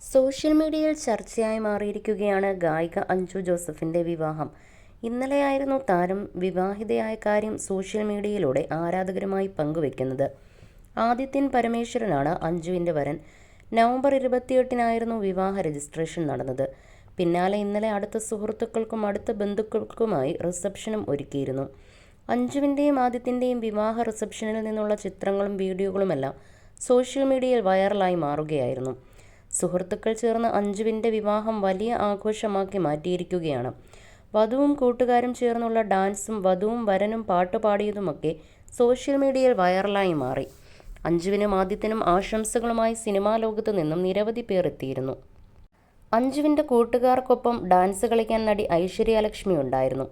Social മീഡിയയിൽ ചർച്ചയായി മാറിയിരിക്കുകയാണ് ഗായിക അഞ്ജു ജോസഫിന്റെ വിവാഹം. ഇന്നലെയായിരുന്നു താരം വിവാഹിതയായ കാര്യം സോഷ്യൽ മീഡിയയിലൂടെ ആരാധകരുമായി പങ്കുവെക്കുന്നത്. ആദിത്യൻ പരമേശ്വരനാണ് അഞ്ജുവിന്റെ വരൻ. നവംബർ ഇരുപത്തിയെട്ടിനായിരുന്നു വിവാഹ രജിസ്ട്രേഷൻ നടന്നത്. പിന്നാലെ ഇന്നലെ അടുത്ത സുഹൃത്തുക്കൾക്കും അടുത്ത ബന്ധുക്കൾക്കുമായി റിസപ്ഷനും ഒരുക്കിയിരുന്നു. അഞ്ജുവിന്റെയും ആദിത്യന്റെയും വിവാഹ റിസപ്ഷനിൽ നിന്നുള്ള ചിത്രങ്ങളും വീഡിയോകളുമെല്ലാം സോഷ്യൽ മീഡിയയിൽ വൈറലായി മാറുകയായിരുന്നു. സുഹൃത്തുക്കൾ ചേർന്ന് അഞ്ജുവിന്റെ വിവാഹം വലിയ ആഘോഷമാക്കി മാറ്റിയിരിക്കുകയാണ്. വധുവും കൂട്ടുകാരും ചേർന്നുള്ള ഡാൻസും വധുവും വരനും പാട്ടുപാടിയതുമൊക്കെ സോഷ്യൽ മീഡിയയിൽ വൈറലായി മാറി. അഞ്ജുവിനും ആദ്യത്തിനും ആശംസകളുമായി സിനിമാ ലോകത്തു നിന്നും നിരവധി പേർ എത്തിയിരുന്നു. അഞ്ജുവിന്റെ കൂട്ടുകാർക്കൊപ്പം ഡാൻസ് കളിക്കാൻ നടി ഐശ്വര്യലക്ഷ്മി ഉണ്ടായിരുന്നു.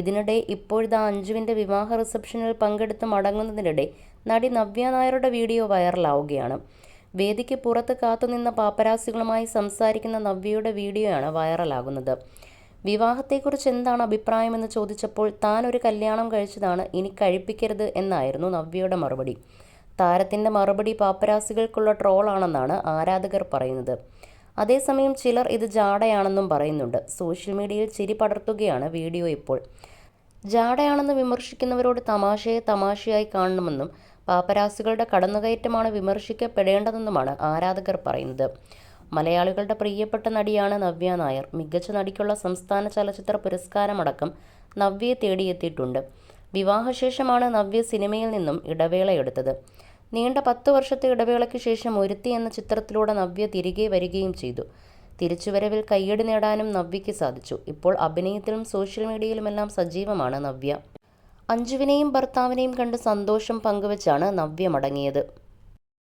ഇതിനിടെ ഇപ്പോഴത്തെ അഞ്ജുവിന്റെ വിവാഹ റിസപ്ഷനിൽ പങ്കെടുത്ത് മടങ്ങുന്നതിനിടെ നടി നവ്യ നായരുടെ വീഡിയോ വൈറലാവുകയാണ്. വേദിക്ക് പുറത്ത് കാത്തുനിന്ന പാപ്പരാസികളുമായി സംസാരിക്കുന്ന നവ്യയുടെ വീഡിയോയാണ് വൈറലാകുന്നത്. വിവാഹത്തെക്കുറിച്ച് എന്താണ് അഭിപ്രായമെന്ന് ചോദിച്ചപ്പോൾ താൻ ഒരു കല്യാണം കഴിച്ചതാണ് ഇനി കഴിപ്പിക്കരുത് എന്നായിരുന്നു നവ്യയുടെ മറുപടി. താരത്തിന്റെ മറുപടി പാപ്പരാസികൾക്കുള്ള ട്രോളാണെന്നാണ് ആരാധകർ പറയുന്നത്. അതേസമയം ചിലർ ഇത് ജാടയാണെന്നും പറയുന്നുണ്ട്. സോഷ്യൽ മീഡിയയിൽ ചിരി പടർത്തുകയാണ് വീഡിയോ ഇപ്പോൾ. ജാടയാണെന്ന് വിമർശിക്കുന്നവരോട് തമാശയെ തമാശയായി കാണണമെന്നും പാപ്പരാസികളുടെ കടന്നുകയറ്റമാണ് വിമർശിക്കപ്പെടേണ്ടതെന്നുമാണ് ആരാധകർ പറയുന്നത്. മലയാളികളുടെ പ്രിയപ്പെട്ട നടിയാണ് നവ്യ നായർ. മികച്ച നടിക്കുള്ള സംസ്ഥാന ചലച്ചിത്ര പുരസ്കാരമടക്കം നവ്യയെ തേടിയെത്തിയിട്ടുണ്ട്. വിവാഹശേഷമാണ് നവ്യ സിനിമയിൽ നിന്നും ഇടവേളയെടുത്തത് നീണ്ട പത്ത് വർഷത്തെ ഇടവേളയ്ക്ക് ശേഷം ഒരുത്തി എന്ന ചിത്രത്തിലൂടെ നവ്യ തിരികെ വരികയും ചെയ്തു. തിരിച്ചുവരവിൽ കയ്യടി നേടാനും നവ്യയ്ക്ക് സാധിച്ചു. ഇപ്പോൾ അഭിനയത്തിലും സോഷ്യൽ മീഡിയയിലുമെല്ലാം സജീവമാണ് നവ്യ. അഞ്ജുവിനെയും ഭർത്താവിനെയും കണ്ട് സന്തോഷം പങ്കുവച്ചാണ് നവ്യ മടങ്ങിയത്.